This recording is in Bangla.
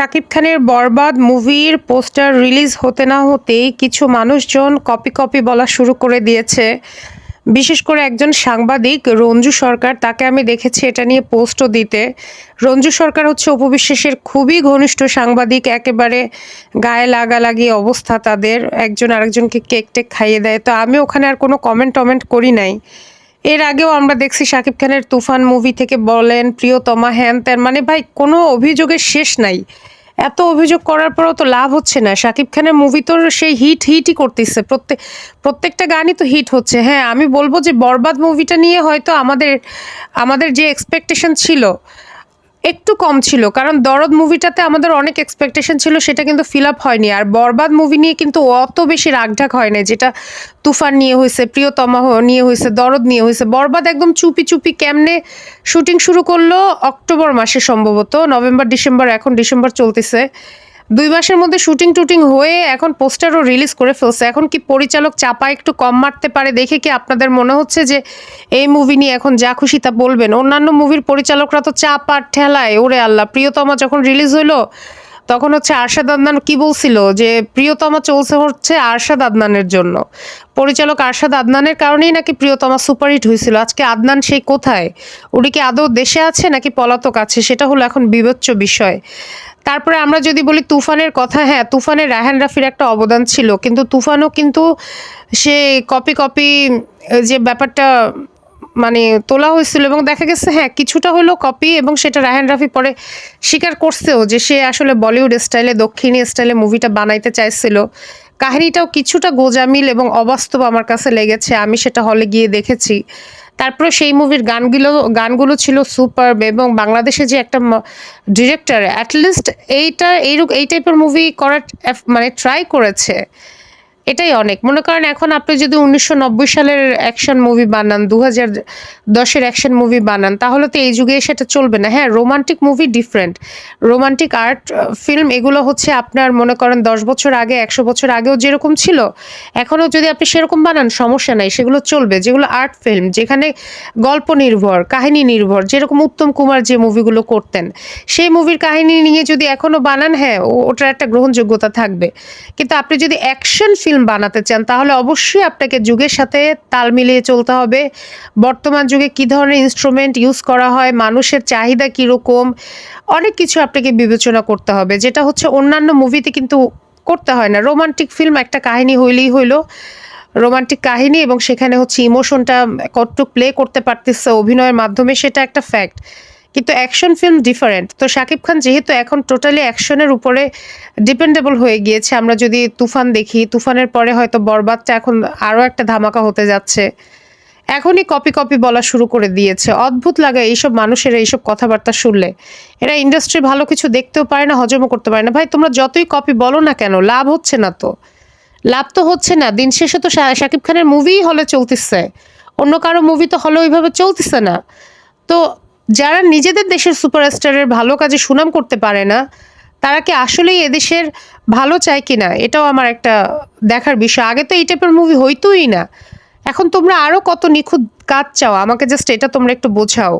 শাকিব খানের বরবাদ মুভির পোস্টার রিলিজ হতে না হতেই কিছু মানুষজন কপি কপি বলা শুরু করে দিয়েছে। বিশেষ করে একজন সাংবাদিক রঞ্জু সরকার, তাকে আমি দেখেছি এটা নিয়ে পোস্টও দিতে। রঞ্জু সরকার হচ্ছে উপবিশ্বাসের খুবই ঘনিষ্ঠ সাংবাদিক, একেবারে গায়ে লাগালাগি অবস্থা তাদের। একজন আরেকজনকে কেক টেক খাইয়ে দেয়। তো আমি ওখানে আর কোনো কমেন্ট টমেন্ট করি নাই। এর আগেও আমরা দেখছি শাকিব খানের তুফান মুভি থেকে বলেন, প্রিয়তমা হ্যান ত্যান। মানে ভাই, কোনো অভিযোগের শেষ নাই। এত অভিযোগ করার পরও তো লাভ হচ্ছে না। শাকিব খানের মুভি তো সেই হিট হিটই করতেছে। প্রত্যেক প্রত্যেকটা গানই তো হিট হচ্ছে। হ্যাঁ আমি বলব যে বরবাদ মুভিটা নিয়ে হয়তো আমাদের আমাদের যে এক্সপেকটেশন ছিল একটু কম ছিল, কারণ দরদ মুভিটাতে আমাদের অনেক এক্সপেকটেশন ছিল, সেটা কিন্তু ফিল আপ হয়নি। আর বরবাদ মুভি নিয়ে কিন্তু অত বেশি রাগঢাক হয় না যেটা তুফান নিয়ে হয়েছে, প্রিয়তমা নিয়ে হয়েছে, দরদ নিয়ে হয়েছে। বরবাদ একদম চুপি চুপি কেমনে শুটিং শুরু করল? অক্টোবর মাসে সম্ভবত, নভেম্বর, ডিসেম্বর, এখন ডিসেম্বর চলতেছে। দুই মাসের মধ্যে শুটিং টুটিং হয়ে এখন পোস্টারও রিলিজ করে ফেলছে। এখন কি পরিচালক চাপা একটু কম মারতে পারে দেখে কি আপনাদের মনে হচ্ছে যে এই মুভি নিয়ে এখন যা খুশি তা বলবেন? অন্যান্য মুভির পরিচালকরা তো চাপ ঠেলায়, ওরে আল্লাহ। প্রিয়তমা যখন রিলিজ হলো, তখন হচ্ছে আরশাদ আদনান কি বলছিল? যে প্রিয়তমা চলছে হচ্ছে আরশাদ আদনানের জন্য। পরিচালক আরশাদ আদনানের কারণেই নাকি প্রিয়তমা সুপারহিট হয়েছিল। আজকে আদনান সেই কোথায়? উনি কি আদৌ দেশে আছে নাকি পলাতক আছে? সেটা হলো এখন বিবেচ্য বিষয়। তারপরে আমরা যদি বলি তুফানের কথা হ্যাঁ তুফানে রায়হান রাফির একটা অবদান ছিল, কিন্তু তুফানও কিন্তু সে কপি কপি যে ব্যাপারটা মানে তোলা হয়েছিল এবং দেখা গেছে হ্যাঁ কিছুটা হলো কপি এবং সেটা রায়হান রাফি পরে স্বীকার করছেও যে সে আসলে বলিউড স্টাইলে, দক্ষিণী স্টাইলে মুভিটা বানাইতে চাইছিল। কাহিনীটাও কিছুটা গোজামিল এবং অবাস্তব আমার কাছে লেগেছে, আমি সেটা হলে গিয়ে দেখেছি। তারপরে সেই মুভির গানগুলো গানগুলো ছিল সুপার এবং বাংলাদেশে যে একটা ডিরেক্টর অ্যাটলিস্ট এইটা, এইরূপ, এই টাইপের মুভি করার মানে ট্রাই করেছে। এটাই অনেক। মনে করেন এখন আপনি যদি উনিশশো নব্বই সালের অ্যাকশন মুভি বানান দু হাজার দশের অ্যাকশন মুভি বানান, তাহলে তো এই যুগে সেটা চলবে না। হ্যাঁ romantic movie different romantic art film এগুলো হচ্ছে আপনার মনে করেন দশ বছর আগে, একশো বছর আগেও যেরকম ছিল, এখনও যদি আপনি সেরকম বানান, সমস্যা নাই, সেগুলো চলবে। যেগুলো আর্ট ফিল্ম যেখানে গল্প নির্ভর, কাহিনী নির্ভর, যেরকম উত্তম কুমার যে মুভিগুলো করতেন, সেই মুভির কাহিনী নিয়ে যদি এখনও বানান হ্যাঁ ওটার একটা গ্রহণযোগ্যতা থাকবে। কিন্তু আপনি যদি অ্যাকশন ফিল্ম বানাতে চান, তাহলে অবশ্যই আপনাকে যুগের সাথে তাল মিলিয়ে চলতে হবে। বর্তমান যুগে কী ধরনের ইনস্ট্রুমেন্ট ইউজ করা হয়, মানুষের চাহিদা কীরকম, অনেক কিছু আপনাকে বিবেচনা করতে হবে। যেটা হচ্ছে অন্যান্য মুভিতে কিন্তু করতে হয় না। রোমান্টিক ফিল্ম একটা কাহিনী হইলেই হইল। রোমান্টিক কাহিনী এবং সেখানে হচ্ছে ইমোশনটা কতটুকু প্লে করতে পারতেছে অভিনয়ের মাধ্যমে, সেটা একটা ফ্যাক্ট কিন্তু অ্যাকশন ফিল্ম ডিফারেন্ট তো শাকিব খান যেহেতু এখন টোটালি অ্যাকশনের উপরে ডিপেন্ডেবল হয়ে গিয়েছে, আমরা যদি তুফান দেখি, তুফানের পরে হয়তো বরবাদটা এখন আরও একটা ধামাকা হতে যাচ্ছে। এখনই কপি কপি বলা শুরু করে দিয়েছে। অদ্ভুত লাগে এইসব মানুষের এইসব কথাবার্তা শুনলে। এরা ইন্ডাস্ট্রি ভালো কিছু দেখতেও পারে না, হজমও করতে পারে না। ভাই, তোমরা যতই কপি বলো না কেন, লাভ হচ্ছে না তো। লাভ তো হচ্ছে না, দিন শেষে তো শাকিব খানের মুভিই হলে চলতেছে। অন্য কারও মুভি তো হলে ওইভাবে চলতেছে না। তো যারা নিজেদের দেশের সুপারস্টারের ভালো কাজে সুনাম করতে পারে না, তারা কি আসলেই এদেশের ভালো চায় কি না এটাও আমার একটা দেখার বিষয়। আগে তো এই টাইপের মুভি হইতোই না। এখন তোমরা আরও কত নিখুঁত কাজ চাও। আমাকে জাস্ট এটা তোমরা একটু বোঝাও।